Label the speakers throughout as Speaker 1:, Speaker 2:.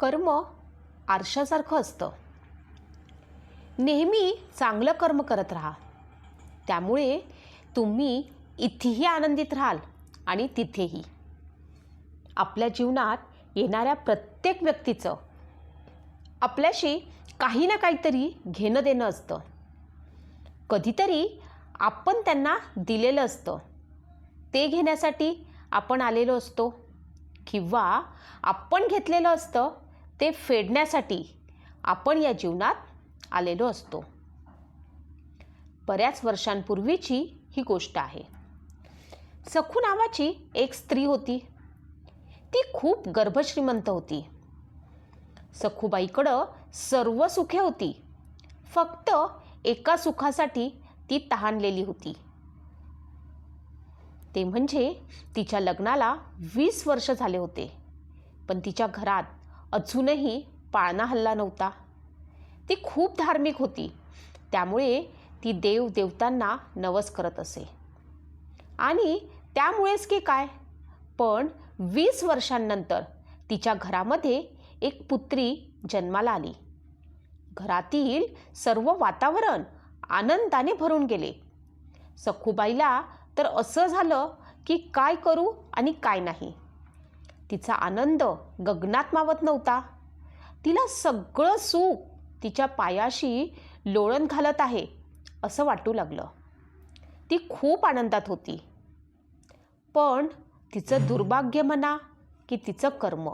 Speaker 1: कर्म आरशासारखं असतं. नेहमी चांगलं कर्म करत राहा. त्यामुळे तुम्ही इथेही आनंदित राहाल आणि तिथेही. आपल्या जीवनात येणाऱ्या प्रत्येक व्यक्तीचं आपल्याशी काही ना काहीतरी घेणं देणं असतं. कधीतरी आपण त्यांना दिलेलं असतं. ते घेण्यासाठी आपण आलेलो असतो किंवा आपण घेतलेलं असतं ते फेडण्यासाठी आपण या जीवनात आलेलो असतो. बऱ्याच वर्षांपूर्वीची ही गोष्ट आहे. सखू नावाची एक स्त्री होती. ती खूप गर्भश्रीमंत होती. सखूबाईकडं सर्व सुखे होती. फक्त एका सुखासाठी ती तहानलेली होती. ते म्हणजे तिच्या लग्नाला वीस वर्ष झाले होते. पण तिच्या घरात अजूनही पाळणा हल्ला नव्हता. ती खूप धार्मिक होती. त्यामुळे ती देव देवतांना नवस करत असे. आणि त्यामुळेच की काय? पण वीस वर्षांनंतर तिच्या घरामध्ये एक पुत्री जन्माला आली. घरातील सर्व वातावरण आनंदाने भरून गेले. सखूबाईला तर असं झालं की काय करू आणि काय नाही. तिचा आनंद गगनात मावत नव्हता. तिला सगळं सुख तिच्या पायाशी लोळण घालत आहे असं वाटू लागलं. ती खूप आनंदात होती. पण तिचं दुर्भाग्य म्हणा की तिचं कर्म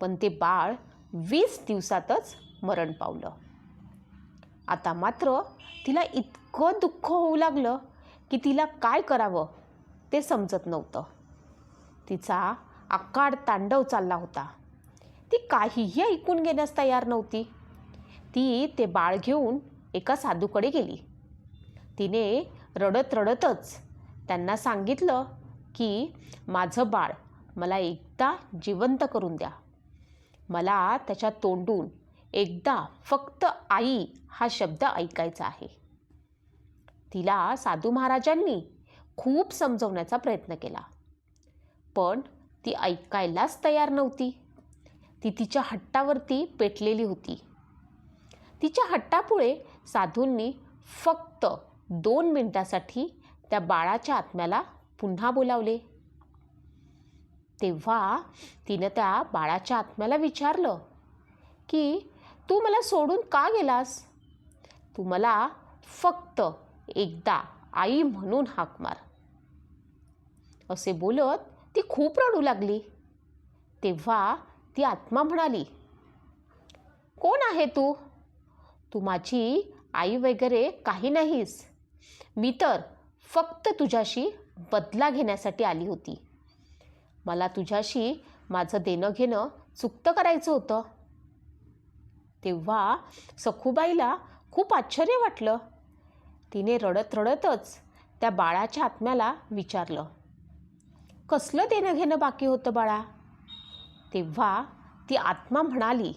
Speaker 1: पण ते बाळ वीस दिवसातच मरण पावलं. आता मात्र तिला इतकं दुःख होऊ लागलं की तिला काय करावं ते समजत नव्हतं. तिचा आकाड तांडव चालला होता. ती काहीही ऐकून घेण्यास तयार नव्हती. ती ते बाळ घेऊन एका साधूकडे गेली. तिने रडत रडतच त्यांना सांगितलं की माझं बाळ मला एकदा जिवंत करून द्या. मला त्याच्या तोंडून एकदा फक्त आई हा शब्द ऐकायचा आहे. तिला साधू महाराजांनी खूप समजवण्याचा प्रयत्न केला. पण ती ऐकायलाच तयार नव्हती. ती तिच्या हट्टावरती पेटलेली होती. तिच्या हट्टापुढे साधूंनी फक्त दोन मिनिटासाठी त्या बाळाच्या आत्म्याला पुन्हा बोलावले. तेव्हा तिनं त्या बाळाच्या आत्म्याला विचारलं की तू मला सोडून का गेलास? तू मला फक्त एकदा आई म्हणून हाक मार. असे बोलत ती खूप रडू लागली. तेव्हा ती आत्मा म्हणाली कोण आहे तू? तू माझी आई वगैरे काही नाहीस. मी तर फक्त तुझ्याशी बदला घेण्यासाठी आली होती. मला तुझ्याशी माझं देणं घेणं चुकतं करायचं होतं. तेव्हा सखूबाईला खूप आश्चर्य वाटलं. तिने रडत रडतच त्या बाळाच्या आत्म्याला विचारलं कसलं देणं घेणं बाकी होतं बाळा? तेव्हा ती आत्मा म्हणाली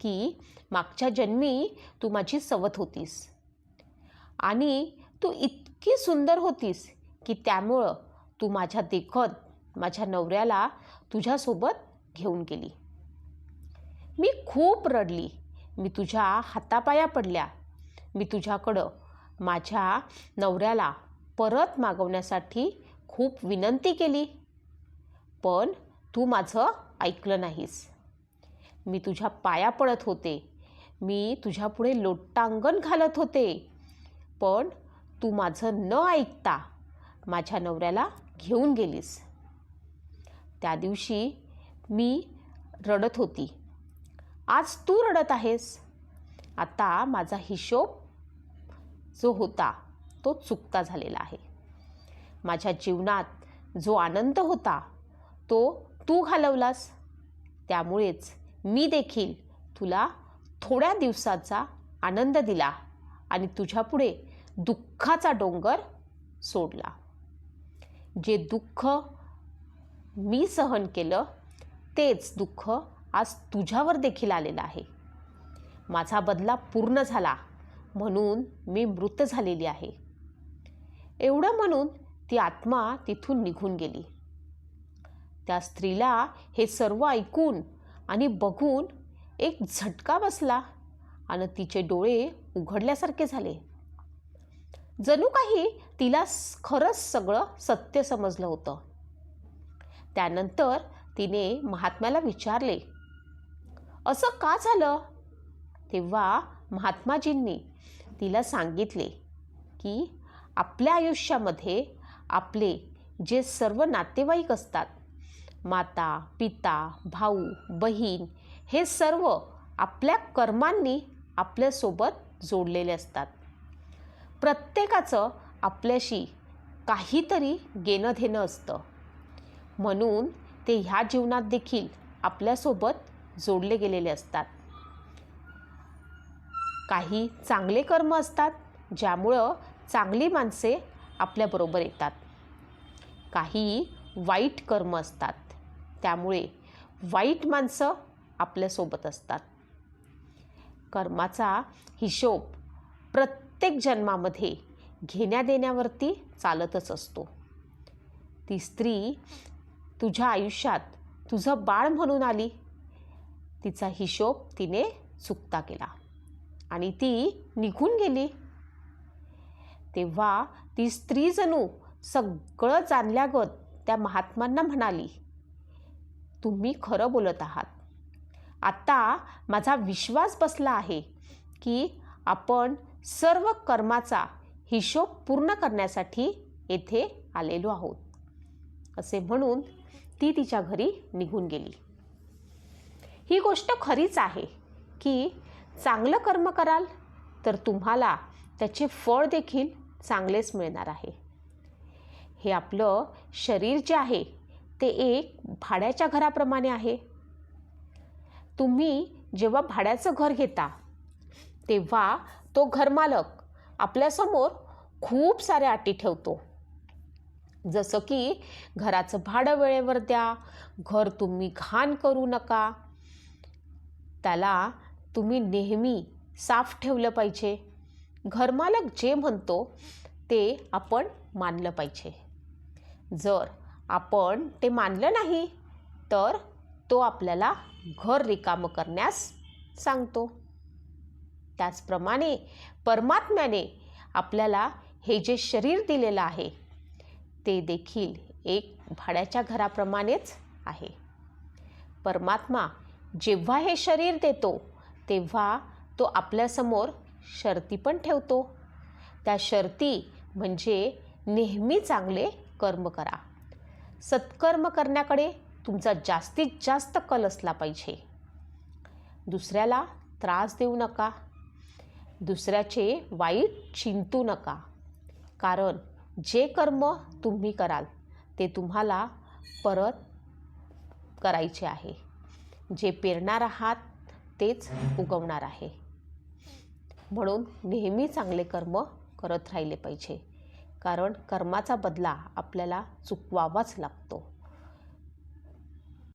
Speaker 1: की मागच्या जन्मी तू माझी सवत होतीस आणि तू इतकी सुंदर होतीस की त्यामुळं तू माझ्या देखत माझ्या नवऱ्याला तुझ्यासोबत घेऊन गेली. मी खूप रडली. मी तुझ्या हातापाया पडल्या. मी तुझ्याकडं माझ्या नवऱ्याला परत मागवण्यासाठी खूप विनंती केली. पण तू माझं ऐकलं नाहीस. मी तुझ्या पाया पडत होते. मी तुझ्यापुढे लोटांगण घालत होते. पण तू माझं न ऐकता माझ्या नवऱ्याला घेऊन गेलीस. त्या दिवशी मी रडत होती. आज तू रडत आहेस. आता माझा हिशोब जो होता तो चुकता झालेला आहे. माझ्या जीवनात जो आनंद होता तो तू घालवलास. त्यामुळेच मी देखील तुला थोड्या दिवसाचा आनंद दिला आणि तुझ्यापुढे दुःखाचा डोंगर सोडला. जे दुःख मी सहन केलं तेच दुःख आज तुझ्यावर देखील आलेलं आहे. माझा बदला पूर्ण झाला म्हणून मी मृत झालेली आहे. एवढं म्हणून ती आत्मा तिथून निघून गेली. त्या स्त्रीला हे सर्व ऐकून आणि बघून एक झटका बसला आणि तिचे डोळे उघडल्यासारखे झाले. जणू काही तिला खरंच सगळं सत्य समजलं होतं. त्यानंतर तिने महात्म्याला विचारले असं का झालं? तेव्हा महात्माजींनी तिला सांगितले की आपल्या आयुष्यामध्ये आपले जे सर्व नातेवाईक असतात माता पिता भाऊ बहीण हे सर्व आपल्या कर्मांनी आपल्यासोबत जोडलेले असतात. प्रत्येकाचं आपल्याशी काहीतरी घेणं देणं असतं. म्हणून ते ह्या जीवनात देखील आपल्यासोबत जोडले गेलेले असतात. काही चांगले कर्म असतात ज्यामुळं चांगली माणसे आपल्याबरोबर येतात. काही वाईट कर्म असतात. त्यामुळे वाईट माणसं आपल्यासोबत असतात. कर्माचा हिशोब प्रत्येक जन्मामध्ये घेण्या देण्यावरती चालतच असतो. ती स्त्री तुझ्या आयुष्यात तुझं बाळ म्हणून आली. तिचा हिशोब तिने चुकता केला आणि ती निघून गेली. तेव्हा ती स्त्री जणू सगळं जाणल्यागत त्या महात्मांना म्हणाली तुम्ही खरं बोलत आहात. आता माझा विश्वास बसला आहे की आपण सर्व कर्माचा हिशोब पूर्ण करण्यासाठी येथे आलेलो आहोत. असे म्हणून ती तिच्या घरी निघून गेली. ही गोष्ट खरीच आहे की चांगलं कर्म कराल तर तुम्हाला त्याचे फळ देखील चांगलेच मिळणार आहे. हे आपलं शरीर जे आहे ते एक भाड्याच्या घराप्रमाणे आहे. तुम्ही जेव्हा भाड्याचं घर घेता तेव्हा तो घरमालक आपल्यासमोर खूप साऱ्या अटी ठेवतो. जसं की घराचं भाडं वेळेवर द्या घर तुम्ही घाण करू नका. त्याला तुम्ही नेहमी साफ ठेवलं पाहिजे. घरमालक जे म्हणतो ते आपण मानलं पाहिजे. जर आपण ते मानलं नाही तर तो आपल्याला घर रिकामं करण्यास सांगतो. त्याचप्रमाणे परमात्म्याने आपल्याला हे जे शरीर दिलेलं आहे ते देखील एक भाड्याच्या घराप्रमाणेच आहे. परमात्मा जेव्हा हे शरीर देतो तेव्हा तो आपल्यासमोर शर्ती पण ठेवतो. त्या शर्ती म्हणजे नेहमी चांगले कर्म करा. सत्कर्म करण्याकडे तुमचा जास्तीत जास्त कल असला पाहिजे. दुसऱ्याला त्रास देऊ नका. दुसऱ्याचे वाईट चिंतू नका. कारण जे कर्म तुम्ही कराल ते तुम्हाला परत करायचे आहे. जे पेरणार आहात तेच उगवणार आहे. म्हणून नेहमी चांगले कर्म करत राहिले पाहिजे. कारण कर्माचा बदला आपल्याला चुकवावाच लागतो.